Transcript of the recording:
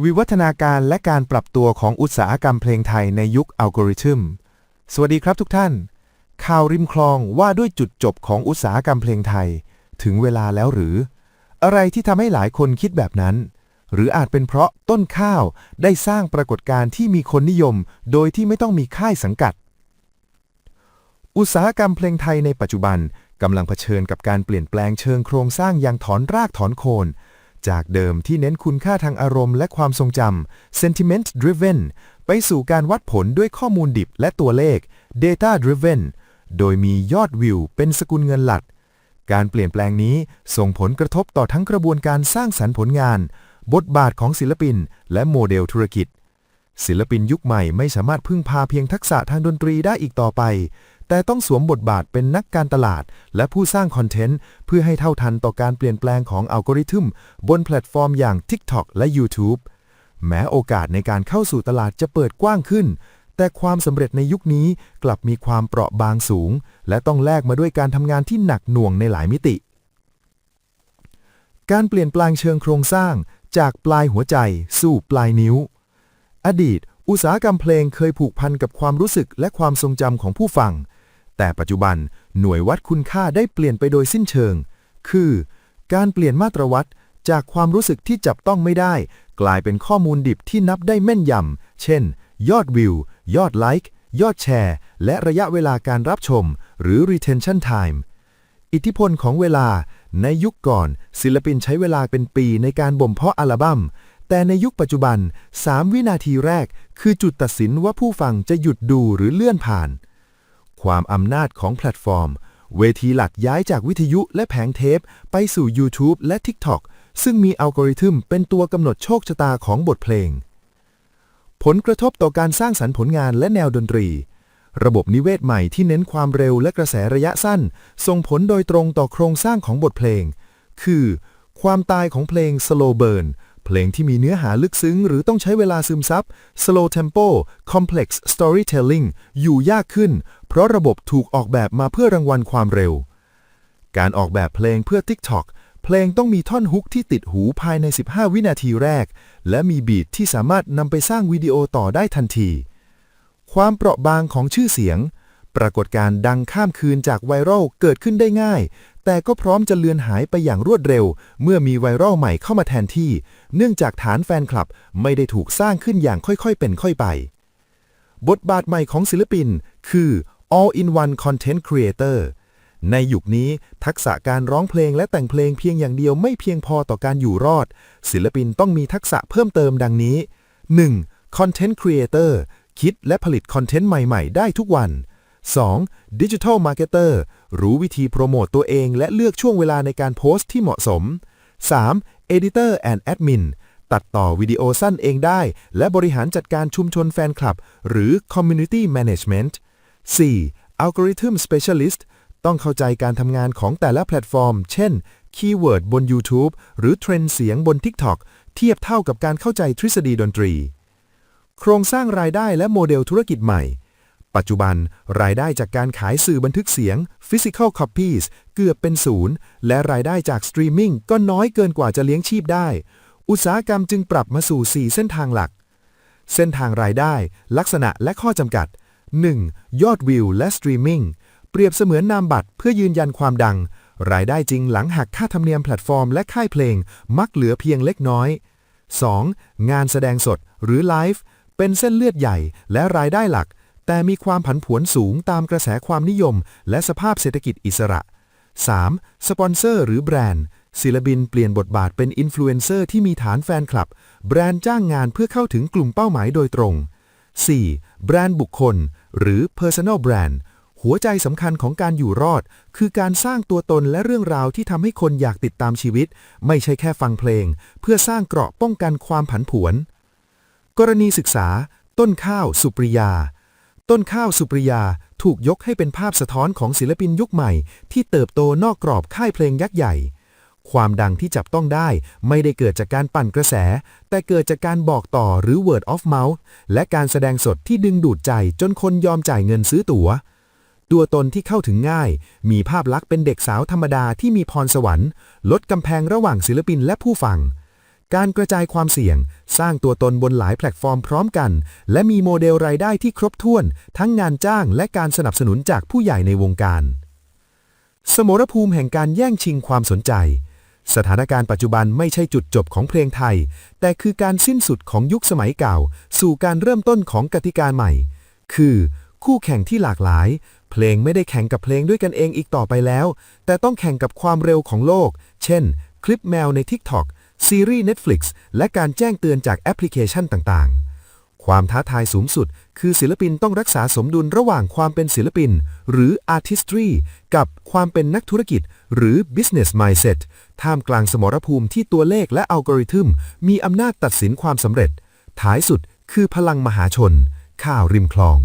วิวัฒนาการและการปรับตัวของอุตสาหกรรมเพลงไทยในยุคอัลกอริทึม สวัสดีครับทุกท่าน ข่าวริมคลองว่าด้วยจุดจบของอุตสาหกรรมเพลงไทย ถึงเวลาแล้วหรือ อะไรที่ทำให้หลายคนคิดแบบนั้น หรืออาจเป็นเพราะต้นข้าวได้สร้างปรากฏการณ์ที่มีคนนิยม โดยที่ไม่ต้องมีค่ายสังกัด อุตสาหกรรมเพลงไทยในปัจจุบันกำลังเผชิญกับการเปลี่ยนแปลงเชิงโครงสร้างอย่างถอนรากถอนโคน จากเดิมที่เน้นคุณค่าทางอารมณ์และความทรงจำ sentiment driven ไปสู่การวัดผลด้วยข้อมูลดิบและตัวเลข data driven โดยมียอดวิวเป็นสกุลเงินหลัก การเปลี่ยนแปลงนี้ส่งผลกระทบต่อทั้งกระบวนการสร้างสรรค์ผลงาน บทบาทของศิลปิน และโมเดลธุรกิจ ศิลปินยุคใหม่ไม่สามารถพึ่งพาเพียงทักษะทางดนตรีได้อีกต่อไป แต่ต้องสวมบทบาทเป็นนักการตลาด และผู้สร้างคอนเทนต์ เพื่อให้เท่าทันต่อการเปลี่ยนแปลงของอัลกอริทึมบนแพลตฟอร์มอย่าง TikTok และ YouTube แม้โอกาสในการเข้าสู่ตลาดจะเปิดกว้างขึ้น แต่ความสำเร็จในยุคนี้กลับมีความเปราะบางสูง และต้องแลกมาด้วยการทำงานที่หนักหน่วงในหลายมิติ การเปลี่ยนแปลงเชิงโครงสร้าง จากปลายหัวใจ สู่ปลายนิ้ว อดีตอุตสาหกรรมเพลงเคยผูกพันกับความรู้สึกและความทรงจำของผู้ฟัง แต่ปัจจุบันหน่วยวัดคุณค่าได้เปลี่ยนไปโดยสิ้นเชิง คือ การเปลี่ยนมาตรวัดจากความรู้สึกที่จับต้องไม่ได้ กลายเป็นข้อมูลดิบที่นับได้แม่นยำ เช่น ยอดวิว ยอดไลค์ ยอดแชร์ และระยะเวลาการรับชม หรือ retention time อิทธิพลของเวลา ในยุคก่อน ศิลปินใช้เวลาเป็นปีในการบ่มเพาะอัลบั้ม แต่ในยุคปัจจุบัน 3 วินาทีแรก คือจุดตัดสินว่าผู้ฟังจะหยุดดูหรือเลื่อนผ่าน ความอำนาจของแพลตฟอร์ม เวทีหลักย้ายจากวิทยุและแผงเทป ไปสู่ YouTube และ TikTok ซึ่งมีอัลกอริทึมเป็นตัวกำหนดโชคชะตาของบทเพลง ผลกระทบต่อการสร้างสรรค์ผลงานและแนวดนตรี ระบบนิเวศใหม่ที่เน้นความเร็วและกระแสระยะสั้น ส่งผลโดยตรงต่อโครงสร้างของบทเพลง คือ ความตายของเพลง slow burn เพลงที่มีเนื้อหาลึกซึ้งหรือต้องใช้เวลาซึมซับ slow tempo complex storytelling อยู่ยากขึ้น เพราะระบบถูกออกแบบมาเพื่อรางวัลความเร็ว การออกแบบเพลงเพื่อ TikTok เพลงต้องมีท่อนฮุกที่ติดหูภายใน 15 วินาทีแรก และมีบีทที่สามารถนำไปสร้างวิดีโอต่อได้ทันที ความเปราะบางของชื่อเสียง ปรากฏการ์ดังข้ามคืนจากไวรัลเกิดขึ้นได้ง่าย แต่ก็พร้อมจะเลือนหายไปอย่างรวดเร็ว เมื่อมีไวรัลใหม่เข้ามาแทนที่ เนื่องจากฐานแฟนคลับไม่ได้ถูกสร้างขึ้นอย่างค่อยๆ เป็นค่อยไป บทบาทใหม่ของศิลปิน คือ all in one content creator ในยุคนี้ทักษะการร้องเพลงและแต่งเพลงเพียงอย่างเดียวไม่เพียงพอต่อการอยู่รอด ศิลปินต้องมีทักษะเพิ่มเติมดังนี้ 1. Content Creator คิดและผลิตคอนเทนต์ใหม่ ๆ ได้ทุกวัน 2. Digital Marketer รู้วิธีโปรโมตตัวเองและเลือกช่วงเวลาในการโพสต์ที่เหมาะสม 3. Editor and Admin ตัดต่อวิดีโอสั้นเองได้ และบริหารจัดการชุมชนแฟนคลับ หรือ Community Management 4. Algorithm Specialist ต้องเข้าใจการทำงานของแต่ละแพลตฟอร์ม เช่น คีย์เวิร์ดบน YouTube หรือเทรนเสียงบน TikTok เทียบเท่ากับการเข้าใจทฤษฎีดนตรี โครงสร้างรายได้และโมเดลธุรกิจใหม่ ปัจจุบันรายได้จากการขายสื่อบันทึกเสียง Physical Copies เกือบเป็นศูนย์ และรายได้จากสตรีมมิ่งก็น้อยเกินกว่าจะเลี้ยงชีพได้ อุตสาหกรรมจึงปรับมาสู่ 4 เส้นทางหลัก เส้นทางรายได้ ลักษณะและข้อจำกัด 1. ยอดวิวและสตรีมมิ่งเปรียบเสมือนนามบัตรเพื่อยืนยันความดัง รายได้จริงหลังหักค่าธรรมเนียมแพลตฟอร์มและค่ายเพลง มักเหลือเพียงเล็กน้อย 2. งานแสดงสดหรือไลฟ์เป็นเส้นเลือดใหญ่และรายได้หลัก แต่มีความผันผวนสูงตามกระแสความนิยม และสภาพเศรษฐกิจอิสระ 3. สปอนเซอร์หรือแบรนด์ ศิลปินเปลี่ยนบทบาทเป็นอินฟลูเอนเซอร์ที่มีฐานแฟนคลับ แบรนด์จ้างงานเพื่อเข้าถึงกลุ่มเป้าหมายโดยตรง 4. แบรนด์บุคคล หรือ Personal Brand หัวใจสำคัญของการอยู่รอด คือการสร้างตัวตนและเรื่องราวที่ทำให้คนอยากติดตามชีวิต ไม่ใช่แค่ฟังเพลง เพื่อสร้างเกราะป้องกันความผันผวน กรณีศึกษา ต้นข้าว สุปริยา ต้นข้าวสุปริยาถูกยกให้เป็นภาพสะท้อนของศิลปินยุคใหม่ ที่เติบโตนอกกรอบค่ายเพลงยักษ์ใหญ่ ความดังที่จับต้องได้ไม่ได้เกิดจากการปั่นกระแส แต่เกิดจากการบอกต่อหรือ word of mouth และการแสดงสดที่ดึงดูดใจจนคนยอมจ่ายเงินซื้อตั๋ว ตัวตนที่เข้าถึงง่าย มีภาพลักษณ์เป็นเด็กสาวธรรมดาที่มีพรสวรรค์ ลดกำแพงระหว่างศิลปินและผู้ฟัง การกระจายความเสี่ยง สร้างตัวตนบนหลายแพลตฟอร์มพร้อมกัน และมีโมเดลรายได้ที่ครบถ้วน ทั้งงานจ้างและการสนับสนุนจากผู้ใหญ่ในวงการ สมรภูมิแห่งการแย่งชิงความสนใจ สถานการณ์ปัจจุบันไม่ใช่จุดจบของเพลงไทย แต่คือการสิ้นสุดของยุคสมัยเก่า สู่การเริ่มต้นของกติกาใหม่ คือ คู่แข่งที่หลากหลาย เพลงไม่ได้แข่งกับเพลงด้วยกันเองอีกต่อไปแล้ว แต่ต้องแข่งกับความเร็วของโลก เช่น คลิปแมวใน TikTok ซีรีส์ Netflix และการแจ้งเตือนจากแอปพลิเคชันต่างๆ ความท้าทายสูงสุด คือศิลปินต้องรักษาสมดุลระหว่างความเป็นศิลปิน หรือ artistry กับความเป็นนักธุรกิจ หรือ business mindset ท่ามกลางสมรภูมิที่ตัวเลขและอัลกอริทึม มีอำนาจตัดสินความสำเร็จ ท้ายสุดคือพลังมหาชน ข่าวริมคลอง